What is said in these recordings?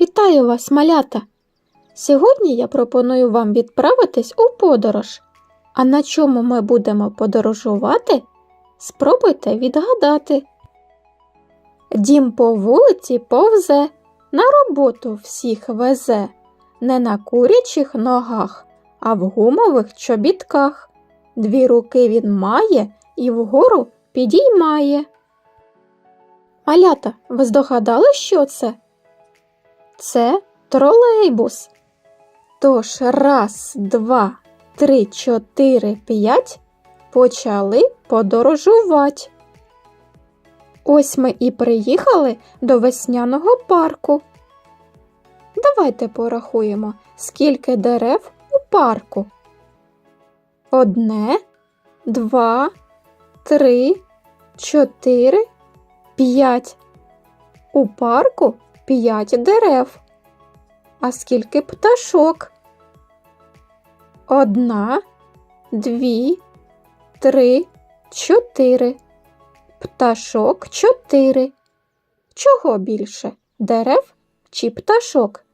Вітаю вас, малята! Сьогодні я пропоную вам відправитись у подорож. А на чому ми будемо подорожувати? Спробуйте відгадати. Дім по вулиці повзе, на роботу всіх везе, не на курячих ногах, а в гумових чобітках. Дві руки він має і вгору підіймає. Малята, ви здогадали, що це? Це тролейбус. Тож раз, два, три, чотири, п'ять почали подорожувати. Ось ми і приїхали до весняного парку. Давайте порахуємо, скільки дерев у парку. Одне, два, три, чотири, п'ять. У парку п'ять дерев. А скільки пташок? Одна, дві, три, чотири. Пташок чотири. Чого більше? Дерев чи пташок?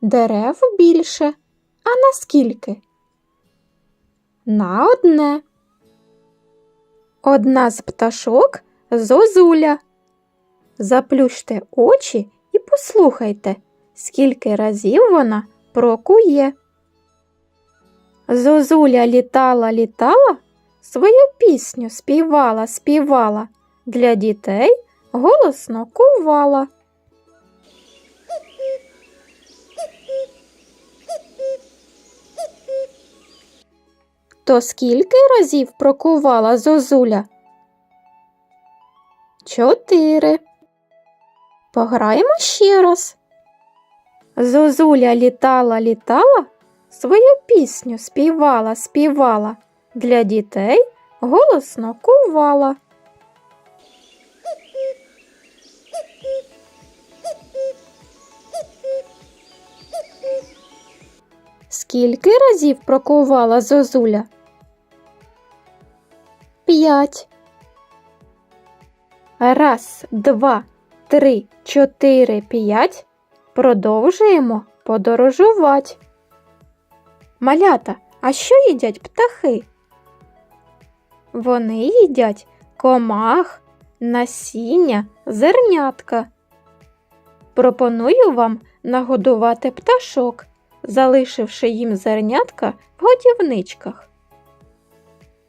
Дерев більше. А на скільки? На одне. Одна з пташок зозуля. Заплющте очі і послухайте, скільки разів вона прокує. Зозуля літала, літала, свою пісню співала, співала, для дітей голосно кувала. То скільки разів прокувала зозуля? Чотири. Пограємо ще раз. Зозуля літала, літала, свою пісню співала, співала, для дітей голосно кувала. Скільки разів прокувала зозуля? П'ять. Раз, два, три, чотири, п'ять. Продовжуємо подорожувати. Малята, а що їдять птахи? Вони їдять комах, насіння, зернятка. Пропоную вам нагодувати пташок, залишивши їм зернятка в годівничках.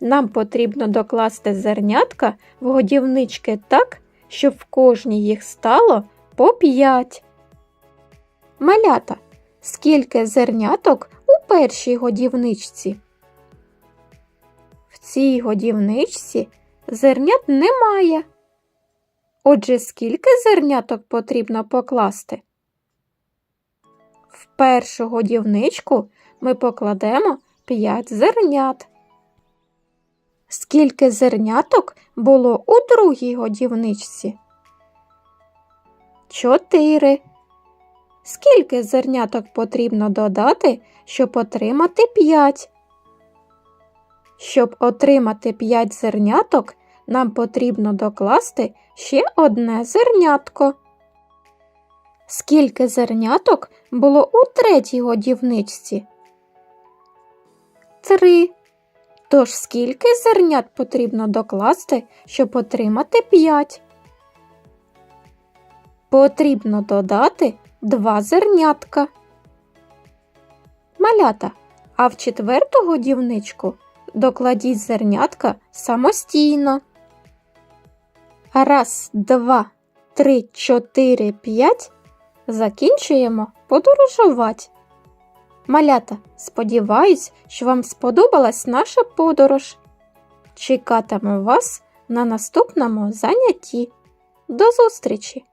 Нам потрібно докласти зернятка в годівнички так, щоб в кожній їх стало по п'ять. Малята, скільки зерняток у першій годівничці? В цій годівничці зернят немає. Отже, скільки зерняток потрібно покласти? В першу годівничку ми покладемо 5 зернят. Скільки зерняток було у другій годівничці? Чотири. Скільки зерняток потрібно додати, щоб отримати 5? Щоб отримати 5 зерняток, нам потрібно докласти ще одне зернятко. Скільки зерняток було у третій годівничці? Три. Тож скільки зернят потрібно докласти, щоб отримати 5? Потрібно додати 2 зернятка. Малята, а в четверту годівничку докладіть зернятка самостійно. Раз, два, три, чотири, п'ять. Закінчуємо подорожувати. Малята, сподіваюсь, що вам сподобалась наша подорож. Чекатиму вас на наступному занятті. До зустрічі!